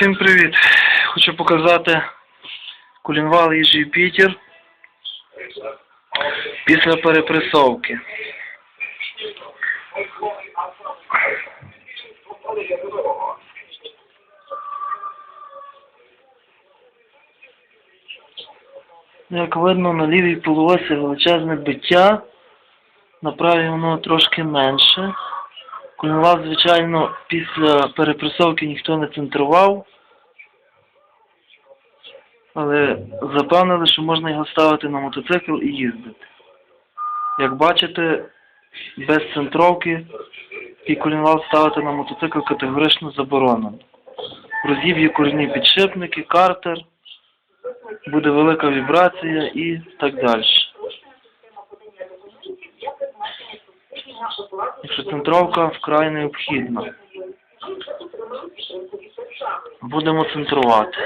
Всім привіт! Хочу показати колінвал їжі Юпітер після перепресовки. Як видно, на лівій полуосі величезне биття, на правій воно трошки менше. Колінвал, звичайно, після перепресовки ніхто не центрував. Але запевнили, що можна його ставити на мотоцикл і їздити. Як бачите, без центровки і колінвал ставити на мотоцикл категорично заборонено. Розіб'є корінні підшипники, картер, буде велика вібрація і так далі. Якщо центровка вкрай необхідна. Будемо центрувати.